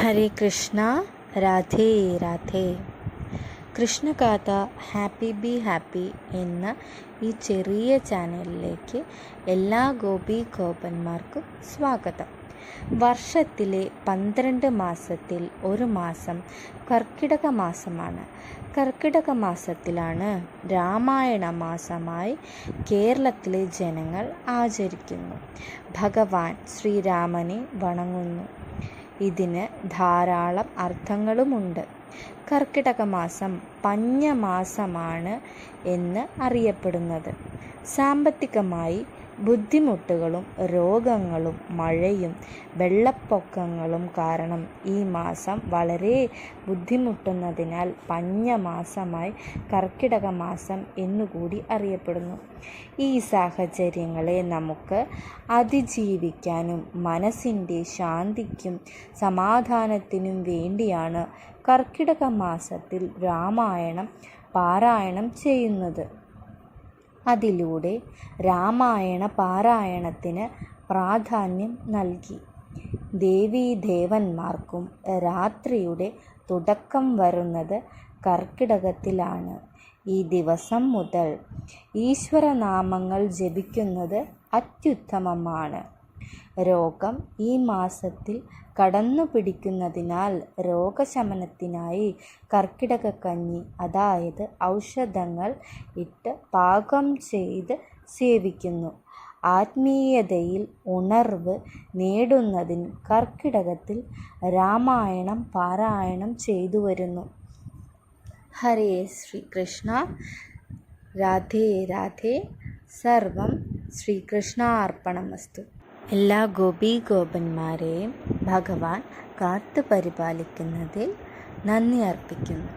Hare Krishna Radhe Radhe. Krishnagatha happy be happy എന്ന ഈ ചെറിയ ചാനലിലേക്ക് എല്ലാ ഗോപി ഗോപന്മാർക്കും സ്വാഗതം. വർഷത്തിലെ പന്ത്രണ്ട് മാസത്തിൽ ഒരു മാസം കർക്കിടക മാസമാണ്. കർക്കിടക മാസത്തിലാണ് രാമായണ മാസമായി കേരളത്തിലെ ജനങ്ങൾ ആചരിക്കുന്നു. ഭഗവാൻ ശ്രീരാമനെ വണങ്ങുന്നു. ഇതിന് ധാരാളം അർത്ഥങ്ങളുമുണ്ട്. കർക്കിടക മാസം പഞ്ഞമാസമാണ് എന്ന് അറിയപ്പെടുന്നത്. സാമ്പത്തികമായി ബുദ്ധിമുട്ടുകളും രോഗങ്ങളും മഴയും വെള്ളപ്പൊക്കങ്ങളും കാരണം ഈ മാസം വളരെ ബുദ്ധിമുട്ടുന്നതിനാൽ പഞ്ഞമാസമായി കർക്കിടക മാസം എന്നുകൂടി അറിയപ്പെടുന്നു. ഈ സാഹചര്യങ്ങളെ നമുക്ക് അതിജീവിക്കാനും മനസ്സിന്റെ ശാന്തിക്കും സമാധാനത്തിനും വേണ്ടിയാണ് കർക്കിടക മാസത്തിൽ രാമായണം പാരായണം ചെയ്യുന്നത്. അതിലൂടെ രാമായണ പാരായണത്തിന് പ്രാധാന്യം നൽകി. ദേവീദേവന്മാർക്കും രാത്രിയുടെ തുടക്കം വരുന്നത് കർക്കിടകത്തിലാണ്. ഈ ദിവസം മുതൽ ഈശ്വരനാമങ്ങൾ ജപിക്കുന്നത് അത്യുത്തമമാണ്. രോഗം ഈ മാസത്തിൽ കടന്നു പിടിക്കുന്നതിനാൽ രോഗശമനത്തിനായി കർക്കിടകക്കഞ്ഞി അതായത് ഔഷധങ്ങൾ ഇട്ട് പാകം ചെയ്ത് സേവിക്കുന്നു. ആത്മീയതയിൽ ഉണർവ് നേടുന്നതിന് കർക്കിടകത്തിൽ രാമായണം പാരായണം ചെയ്തു വരുന്നു. ഹരേ ശ്രീകൃഷ്ണ. രാധേ രാധേ. സർവം ശ്രീകൃഷ്ണാർപ്പണമസ്തു. എല്ലാ ഗോപി ഗോപന്മാരെയും ഭഗവാൻ കാത്തു പരിപാലിക്കുന്നതിൽ നന്ദി അർപ്പിക്കുന്നു.